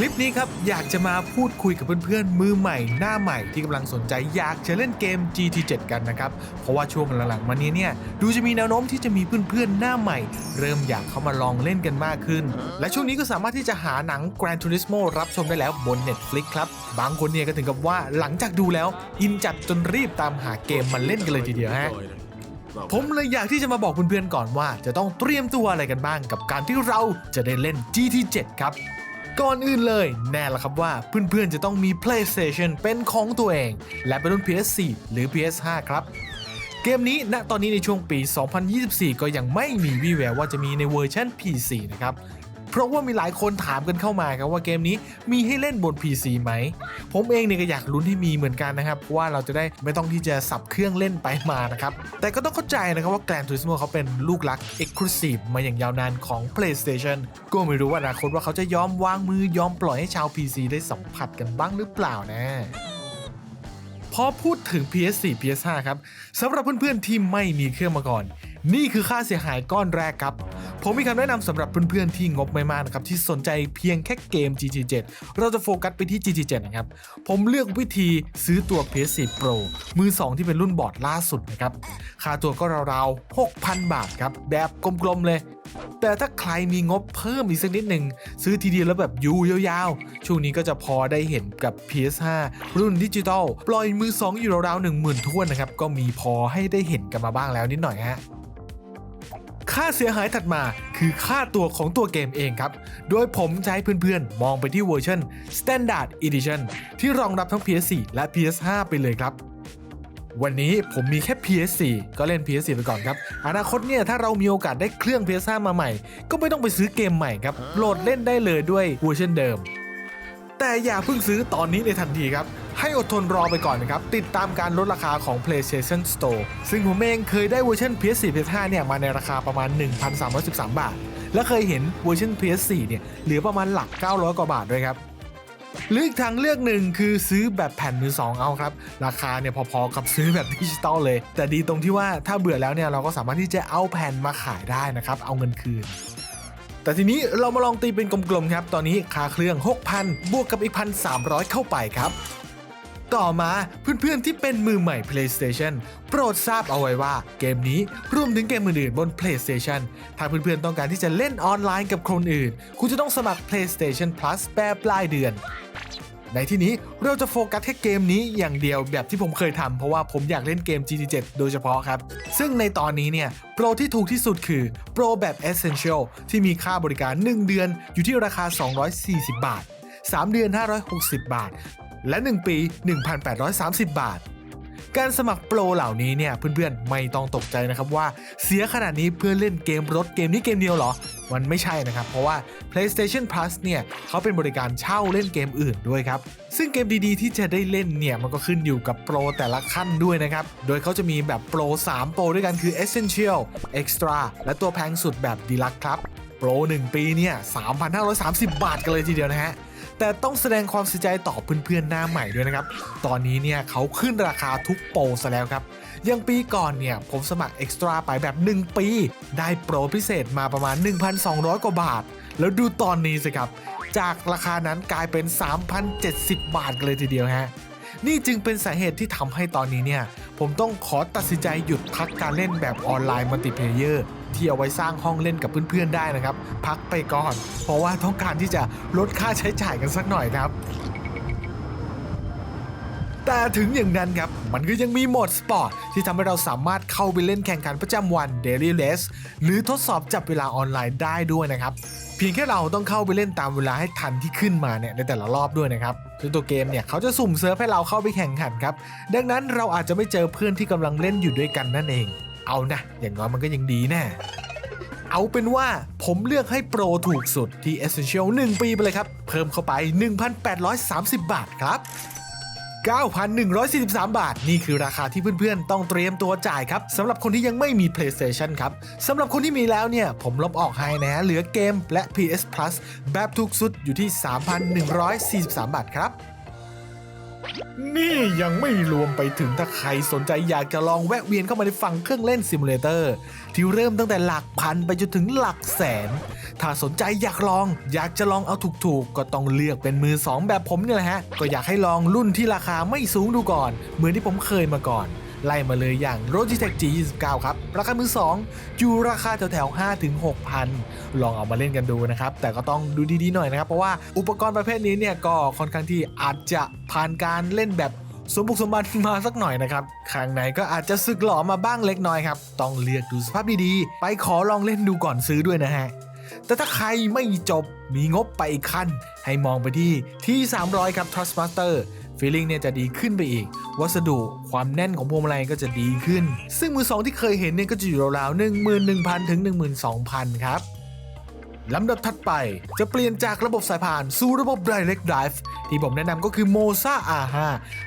คลิปนี้ครับอยากจะมาพูดคุยกับเพื่อนๆ มือใหม่หน้าใหม่ที่กำลังสนใจอยากจะเล่นเกม GT7 กันนะครับ เพราะว่าช่วงหลังๆมานี้เนี่ยดูจะมีแนวโน้มที่จะมีเพื่อนๆ หน้าใหม่ เริ่มอยากเข้ามาลองเล่นกันมากขึ้น และช่วงนี้ก็สามารถที่จะหาหนัง Gran Turismo รับชมได้แล้วบน Netflix ครับ บางคนเนี่ยก็ถึงกับว่าหลังจากดูแล้ว อินจัดจนรีบตามหาเกมมาเล่นกันเลยทีเดียวฮะผมเลยอยากที่จะมาบอกเพื่อนๆก่อนว่า จะต้องเตรียมตัวอะไรกันบ้างกับการที่เราจะได้เล่น GT7 ครับ ก่อนอื่นเลย แน่ละครับว่าเพื่อนๆจะต้องมี PlayStation เป็นของตัวเอง และเป็นรุ่น PS4 หรือ PS5 ครับเกมนี้ณตอนนี้ในช่วงปี 2024 ก็ยังไม่มีวี่แววว่าจะมีในเวอร์ชัน PC นะครับ เพราะว่ามีหลายคนถามกันเข้ามาครับว่าเกมนี้มีให้เล่นบน PC ไหม ผมเองเนี่ยก็อยากลุ้นให้มีเหมือนกันนะครับ เพราะว่าเราจะได้ไม่ต้องที่จะสับเครื่องเล่นไปมานะครับ แต่ก็ต้องเข้าใจนะครับว่า Gran Turismo เขาเป็นลูกรัก Exclusive มาอย่างยาวนานของ PlayStation ก็ไม่รู้ว่าอนาคตว่าเขาจะยอมวางมือยอมปล่อยให้ชาว PC ได้สัมผัสกันบ้างหรือเปล่านะพอพูดถึง PS4 PS5 ครับสำหรับเพื่อนๆที่ไม่มีเครื่องมาก่อน นี่คือค่าเสียหายก้อนแรกครับ ผมมีคำแนะนำสำหรับเพื่อนๆที่งบไม่มากนะครับที่สนใจเพียงแค่เกม GT7 เราจะโฟกัสไปที่ GT7 นะครับ ผมเลือกวิธีซื้อตัว PS4 Pro มือ 2 ที่เป็นรุ่นบอร์ดล่าสุดนะครับ ค่าตัวก็ราวๆ 6,000 บาทครับ แบบกลมๆเลย แต่ถ้าใครมีงบเพิ่มอีกสักนิดหนึ่ง ซื้อทีเดียวแล้วแบบยูยาวๆ ช่วงนี้ก็จะพอได้เห็นกับ PS5 รุ่นดิจิตอลปล่อยมือ 2 อยู่ราวๆ1 0,000ท้วนนะครับก็มีพอให้ได้เห็นกันมาบ้างแล้วนิดหน่อยฮะ ค่าเสียหายถัดมาคือค่าตัวของตัวเกมเองครับ โดยผมจะให้เพื่อนๆ มองไปที่เวอร์ชัน Standard Edition ที่รองรับทั้ง PS4 และ PS5 ไปเลยครับวันนี้ผมมีแค่ PS4 ก็เล่น PS4 ไปก่อนครับ อนาคตเนี่ยถ้าเรามีโอกาสได้เครื่อง PS5 มาใหม่ ก็ไม่ต้องไปซื้อเกมใหม่ครับ โหลดเล่นได้เลยด้วยเวอร์ชันเดิม แต่อย่าเพิ่งซื้อตอนนี้ในทันทีครับ ให้อดทนรอไปก่อนนะครับ ติดตามการลดราคาของ PlayStation Store ซึ่งผมเองเคยได้เวอร์ชัน PS4 PS5 เนี่ยมาในราคาประมาณ 1,313 บาท และเคยเห็นเวอร์ชัน PS4 เนี่ยเหลือประมาณหลัก 900 กว่าบาทด้วยครับหรืออีกทางเลือกหนึ่งคือซื้อแบบแผ่นมือสองเอาครับ ราคาเนี่ยพอๆกับซื้อแบบดิจิตอลเลย แต่ดีตรงที่ว่าถ้าเบื่อแล้วเนี่ยเราก็สามารถที่จะเอาแผ่นมาขายได้นะครับ เอาเงินคืน แต่ทีนี้เรามาลองตีเป็นกลมๆครับ ตอนนี้ค่าเครื่อง 6,000 บวกกับอีก 1,300 เข้าไปครับ ต่อมาเพื่อนๆที่เป็นมือใหม่ PlayStation โปรดทราบเอาไว้ว่าเกมนี้รวมถึงเกมอื่นๆบน PlayStation ถ้าเพื่อนๆต้องการที่จะเล่นออนไลน์กับคนอื่น คุณจะต้องสมัคร PlayStation Plus แปบปลายเดือน ในที่นี้เราจะโฟกัสแค่เกมนี้อย่างเดียวแบบที่ผมเคยทำเพราะว่าผมอยากเล่นเกม GT7 โดยเฉพาะครับ ซึ่งในตอนนี้เนี่ยโปรที่ถูกที่สุดคือโปรแบบ Essential ที่มีค่าบริการ 1 เดือนอยู่ที่ราคา 240 บาท 3 เดือน 560 บาท และ 1 ปี 1,830 บาท การสมัครโปรเหล่านี้เนี่ยเพื่อนๆไม่ต้องตกใจนะครับว่าเสียขนาดนี้เพื่อเล่นเกมรถเกมนี้เกมเดียวเหรอ มันไม่ใช่นะครับ เพราะว่า PlayStation Plus เนี่ยเขาเป็นบริการเช่าเล่นเกมอื่นด้วยครับ ซึ่งเกมดีๆ ที่จะได้เล่นเนี่ยมันก็ขึ้นอยู่กับโปรแต่ละขั้นด้วยนะครับ โดยเขาจะมีแบบโปร 3 โปรด้วยกันคือ Essential Extra และตัวแพงสุดแบบ Deluxe ครับโปร 1 ปีเนี่ย 3,530 บาทกันเลยทีเดียวนะฮะ แต่ต้องแสดงความเสียใจต่อเพื่อนๆหน้าใหม่ด้วยนะครับ ตอนนี้เนี่ยเขาขึ้นราคาทุกโปรซะแล้วครับอย่างปีก่อนเนี่ยผมสมัครเอ็กซ์ตร้าไปแบบ 1 ปี ได้โปรพิเศษมาประมาณ 1,200 กว่าบาท แล้วดูตอนนี้สิครับ จากราคานั้นกลายเป็น 3,070 บาทกันเลยทีเดียวฮะนี่จึงเป็นสาเหตุที่ทำให้ตอนนี้เนี่ย ผมต้องขอตัดสินใจหยุดพักการเล่นแบบออนไลน์มัลติเพลเยอร์ ที่เอาไว้สร้างห้องเล่นกับเพื่อนๆได้นะครับ พักไปก่อน เพราะว่าต้องการที่จะลดค่าใช้จ่ายกันสักหน่อยครับแต่ถึงอย่างนั้นครับ มันก็ยังมีโหมดสปอร์ตที่ทำให้เราสามารถเข้าไปเล่นแข่งขันประจำวัน Daily Race หรือทดสอบจับเวลาออนไลน์ได้ด้วยนะครับ เพียงแค่เราต้องเข้าไปเล่นตามเวลาให้ทันที่ขึ้นมาเนี่ยในแต่ละรอบด้วยนะครับซึ่งตัวเกมเนี่ยเขาจะสุ่มเซิร์ฟให้เราเข้าไปแข่งขันครับ ดังนั้นเราอาจจะไม่เจอเพื่อนที่กำลังเล่นอยู่ด้วยกันนั่นเอง เอานะ อย่างน้อยมันก็ยังดีแน่เอาเป็นว่าผมเลือกให้โปรถูกสุดที่ Essential 1 ปีไปเลยครับ เพิ่มเข้าไป 1,830 บาทครับ 9,143 บาท นี่คือราคาที่เพื่อนๆ ต้องเตรียมตัวจ่ายครับสำหรับคนที่ยังไม่มี PlayStation ครับสำหรับคนที่มีแล้วเนี่ย ผมลบออกให้นะฮะเหลือเกมและ PS Plus แบบถูกสุดอยู่ที่ 3,143 บาทครับ นี่ยังไม่รวมไปถึงถ้าใครสนใจอยากจะลองแวะเวียนเข้ามาในฝั่งเครื่องเล่นซิมูเลเตอร์ที่เริ่มตั้งแต่หลักพันไปจนถึงหลักแสน ถ้าสนใจอยากลอง อยากจะลองเอาถูกๆ ก็ต้องเลือกเป็นมือ 2 แบบผมเนี่ยแหละฮะ ก็อยากให้ลองรุ่นที่ราคาไม่สูงดูก่อน เหมือนที่ผมเคยมาก่อน ไล่มาเลยอย่าง Logitech G29 ครับ ราคามือ 2 อยู่ราคาแถวๆ5ถึง6,000 ลองเอามาเล่นกันดูนะครับ แต่ก็ต้องดูดีๆหน่อยนะครับ เพราะว่าอุปกรณ์ประเภทนี้เนี่ยก็ค่อนข้างที่อาจจะผ่านการเล่นแบบสมบุกสมบันมาสักหน่อยนะครับข้างในก็อาจจะสึกหลอมาบ้างเล็กน้อยครับ ต้องเลือกดูสภาพดีๆ ไปขอลองเล่นดูก่อนซื้อด้วยนะฮะ แต่ถ้าใครไม่จบมีงบไปอีกขั้น ให้มองไปที่ที่ 300 ครับ Trustmaster ฟีลลิ่งเนี่ยจะดีขึ้นไปอีก วัสดุความแน่นของพวงมาลัยก็จะดีขึ้น ซึ่งมือสองที่เคยเห็นเนี่ยก็จะอยู่ราวๆ11,000 ถึง 12,000 ครับลำดับถัดไปจะเปลี่ยนจากระบบสายพานสู่ระบบ Direct Drive ที่ผมแนะนำก็คือ Moza R5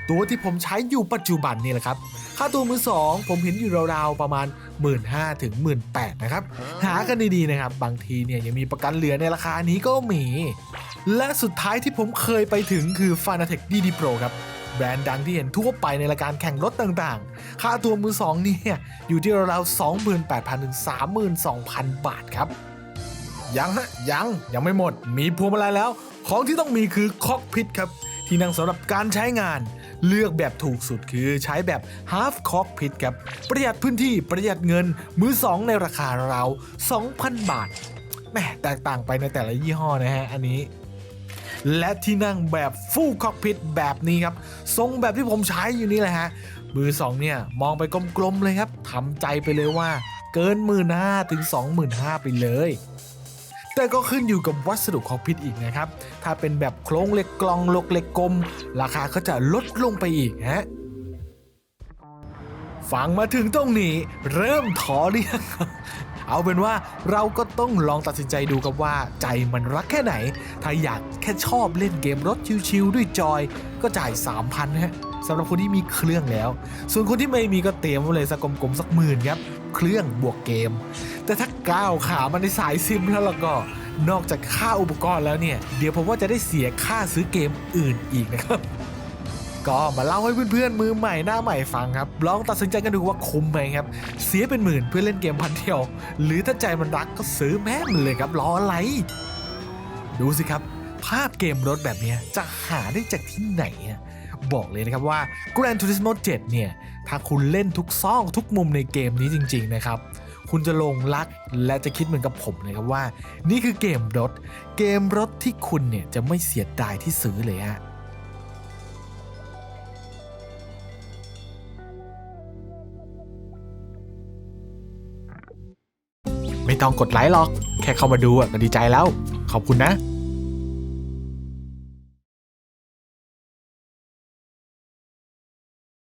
ตัวที่ผมใช้อยู่ปัจจุบันนี่แหละครับ ค่าตัวมือ 2 ผมเห็นอยู่ราวๆ ประมาณ 15,000ถึง18,000นะครับ หากันดีๆนะครับ บางทีเนี่ยยังมีประกันเหลือในราคานี้ก็มี และสุดท้ายที่ผมเคยไปถึงคือ Fanatec DD Pro ครับ แบรนด์ดังที่เห็นทั่วไปในรายการแข่งรถต่างๆ ค่าตัวมือ2เนี่ยอยู่ที่ราวๆ28,000ถึง32,000 บาทครับ ยังฮะ ยังยังไม่หมด มีพวงมาลัยแล้ว ของที่ต้องมีคือคอกพิทครับ ที่นั่งสำหรับการใช้งานเลือกแบบถูกสุดคือใช้แบบ half cockpit ครับ ประหยัดพื้นที่ประหยัดเงิน มือ 2 ในราคาราว 2,000 บาทแหมแตกต่างไปในแต่ละยี่ห้อนะฮะ อันนี้ และที่นั่งแบบ full cockpit แบบนี้ครับ ทรงแบบที่ผมใช้อยู่นี่แหละฮะ มือ2เนี่ย มองไปกลมๆเลยครับทำใจไปเลยว่า เกินหมื่นห้าถึง 25,000ไปเลย แต่ก็ขึ้นอยู่กับวัสดุคอกพิทอีกนะครับ ถ้าเป็นแบบโครงเหล็กกลองลกเหล็กกลม ราคาก็จะลดลงไปอีกฮะฟังมาถึงตรงนี้ เริ่มถอหรือยัง เอาเป็นว่าเราก็ต้องลองตัดสินใจดูกับว่าใจมันรักแค่ไหน ถ้าอยากแค่ชอบเล่นเกมรถชิวๆด้วยจอยก็จ่าย 3,000นฮะสำหรับคนที่มีเครื่องแล้ว ส่วนคนที่ไม่มีก็เตรียมไว้เลยสักกลมๆสักหมื่นครับ เครื่องบวกเกม แต่ถ้าก้าวขามาในสายซิมแล้วล่ะก็ นอกจากค่าอุปกรณ์แล้วเนี่ย เดี๋ยวผมว่าจะได้เสียค่าซื้อเกมอื่นอีกนะครับ ก็มาเล่าให้เพื่อนๆมือใหม่หน้าใหม่ฟังครับลองตัดสินใจกันดูว่าคุ้มไหมครับ เสียเป็นหมื่นเพื่อเล่นเกมพันเดียว หรือถ้าใจมันรักก็ซื้อแม่มันเลยครับรออะไร ดูสิครับ ภาพเกมรถแบบนี้จะหาได้จากที่ไหนอะบอกเลยนะครับว่า Gran Turismo 7 เนี่ย ถ้าคุณเล่นทุกซองทุกมุมในเกมนี้จริง ๆ นะครับ คุณจะลงรักและจะคิดเหมือนกับผมเลยครับว่า นี่คือเกมรถ เกมรถที่คุณเนี่ยจะไม่เสียดายที่ซื้อเลยฮะ ต้องกดไลค์หรอก แค่เข้ามาดูก็ดีใจแล้ว ขอบคุณนะ